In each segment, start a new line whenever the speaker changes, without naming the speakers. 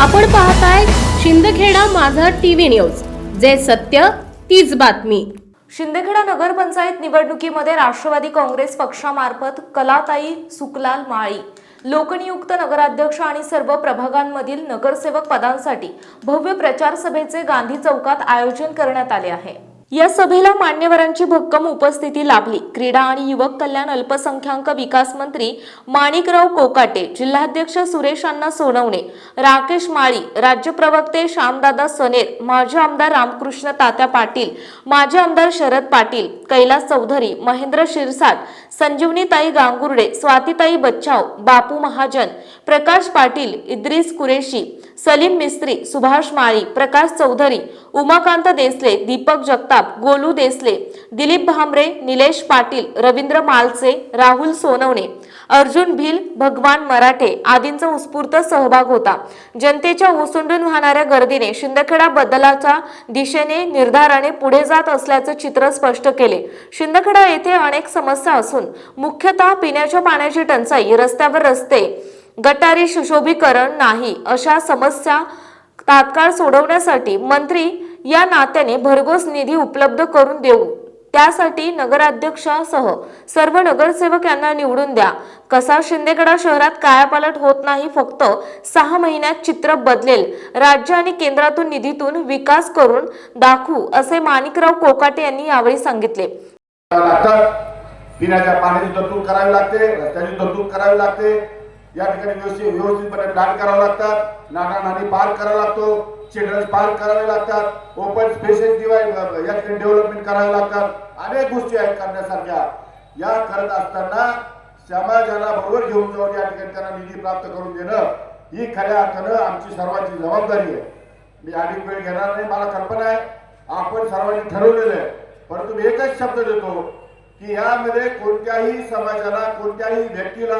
आपण पाहताय शिंदखेडा माझा टीव्ही न्यूज. जे सत्य तीच बातमी.
शिंदखेडा नगरपंचायत निवडणुकीमध्ये राष्ट्रवादी काँग्रेस पक्षामार्फत कलाताई सुकलाल माळी. लोकनियुक्त नगराध्यक्ष आणि सर्व प्रभागांमधील नगरसेवक पदांसाठी भव्य प्रचार सभेचे गांधी चौकात आयोजन करण्यात आले आहे. या सभेला मान्यवरांची भक्कम उपस्थिती लाभली. क्रीडा आणि युवक कल्याण अल्पसंख्याक विकास मंत्री माणिकराव कोकाटे जिल्हाध्यक्ष सुरेश अण्णा सोनवणे राकेश माळी राज्य प्रवक्ते श्यामदादा सनेर माजी आमदार रामकृष्ण तात्या पाटील माजी आमदार शरद पाटील कैलास चौधरी महेंद्र शिरसाट संजीवनीताई गांगुर्डे स्वातीताई बच्चाव बापू महाजन प्रकाश पाटील इद्रिस कुरेशी सलीम मिस्त्री सुभाष माळी प्रकाश चौधरी उमाकांत देसले दीपक जगताप गोलू देसले दिलीप भांबरे निलेश पाटील रवींद्र मालचे राहुल सोनवणे अर्जुन भिल भगवान मराठे आदींचा उत्स्फूर्त सहभाग होता. जनतेच्या ओसंडून वाहणाऱ्या गर्दीने शिंदखेडा बदलाच्या दिशेने निर्धाराने पुढे जात असल्याचं चित्र स्पष्ट केले. शिंदखेडा येथे अनेक समस्या असून मुख्यतः पिण्याच्या पाण्याची टंचाई रस्त्यावर रस्ते गटारी सुशोभीकरण नाही अशा समस्या तात्काळ सोडवण्यासाठी मंत्री या नात्याने भरघोस निधी उपलब्ध करून देऊ. त्यासाठी नगराध्यक्षासह सर्व नगरसेवक यांना निवडून द्या. कसा शिंदेगडा शहरात कायापालट होत नाही फक्त सहा महिन्यात चित्र बदलेल. राज्य आणि केंद्रातून निधीतून विकास करून दाखवू असे माणिकराव कोकाटे यांनी यावेळी सांगितले.
पिण्याच्या पाण्याची तरतूद करावी लागते रस्त्याची तरतूद करावी लागते. या ठिकाणी व्यवस्थित व्यवस्थितपणे प्लॅन करावं लागतात नाना नाणी पार करावा लागतो. चिल्ड्रन्स पार्क करावे लागतात. ओपन स्पेसेस डिवाइड या ठिकाणी डेव्हलपमेंट करावे लागतात. अनेक गोष्टी आहेत करण्यासारख्या. या करत असताना समाजाला बरोबर घेऊन जाऊन या ठिकाणी त्यांना निधी प्राप्त करून देणं ही खऱ्या अर्थानं आमची सर्वांची जबाबदारी आहे. मी अधिक वेळ घेणार नाही मला कल्पना आहे. आपण सर्वांनी ठरवलेलं आहे. परंतु मी एकच शब्द देतो की यामध्ये कोणत्याही समाजाला कोणत्याही व्यक्तीला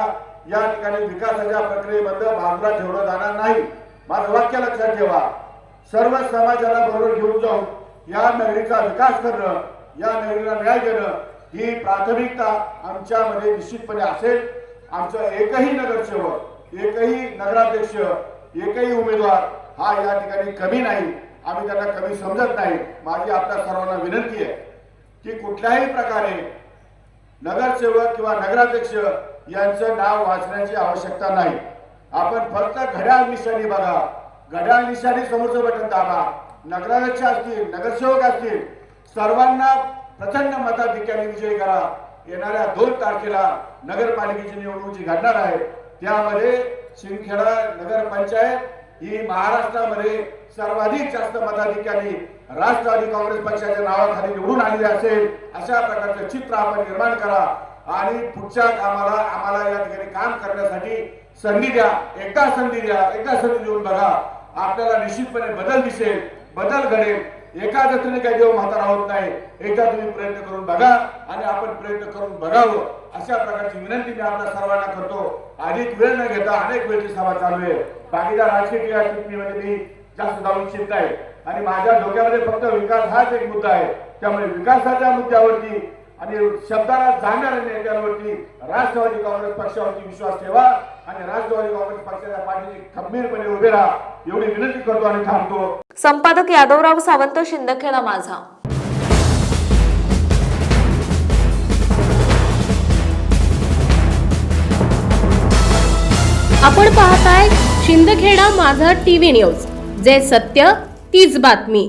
या ठिकाणी विकासाच्या प्रक्रियेमध्ये बाजूला ठेवलं जाणार नाही. माझं वाक्य लक्षात ठेवा. सर्व समाजाला बरोबर घेऊन जाऊन या नगरीचा विकास करणं या नगरीला न्याय देणं ही प्राथमिकता आमच्यामध्ये निश्चितपणे असेल. आमचं एकही नगरसेवक एकही नगराध्यक्ष एकही उमेदवार हा या ठिकाणी कमी नाही. आम्ही त्यांना कमी समजत नाही. माझी आपल्या सर्वांना विनंती आहे की कुठल्याही प्रकारे नगरसेवक किंवा नगराध्यक्ष यांचं नाव वाचण्याची आवश्यकता नाही. आपण फक्त घड्याळ निशाणी बघा. घड्याळ निशाणी समोरचं बटन दाबा. नगराध्यक्ष असतील नगरसेवक असतील सर्वांना प्रचंड मताधिक्याने विजयी करा. येणाऱ्या दोन तारखेला नगरपालिकेची निवडणूक जी घडणार आहे त्यामध्ये शिंदखेडा नगरपंचायत ही महाराष्ट्रामध्ये सर्वाधिक जास्त मताधिक्याने राष्ट्रवादी काँग्रेस पक्षाच्या नावाखाली निवडून आलेली असेल अशा प्रकारचं चित्र आपण निर्माण करा. आणि पुढच्या कामाला आम्हाला या ठिकाणी काम करण्यासाठी संधी द्या. एकदा संधी द्या एकदा संधी देऊन बघा. आपल्याला निश्चितपणे बदल दिसेल बदल घडेल. एका दृष्टीने काही देव म्हातारा होत नाही. एकदा तुम्ही प्रयत्न करून बघा आणि आपण प्रयत्न करून बघावं. अशा प्रकारची विनंती मी आपल्या सर्वांना करतो. अधिक वेळ न घेता अनेक वेळची सभा चालू आहे. बाकीच्या राजकीय टिप्पणीमध्ये मी जास्त जाऊन इच्छित नाही आणि माझ्या डोक्यामध्ये फक्त विकास हाच एक मुद्दा आहे. त्यामुळे विकासाच्या मुद्द्यावरती आणि शब्दाला जाणाऱ्या नेत्यांवरती. राष्ट्रवादी काँग्रेस पक्षावरती विश्वास ठेवा आणि राष्ट्रवादी काँग्रेस पक्षाच्या पाठीशी खंबीरपणे उभे राहा. एवढी विनंती करतो आणि थांबतो.
संपादक यादवराव सावंत शिंदखेडा माझा.
आपण पाहताय शिंदखेडा माझा टीव्ही न्यूज. जे सत्य तीच बातमी.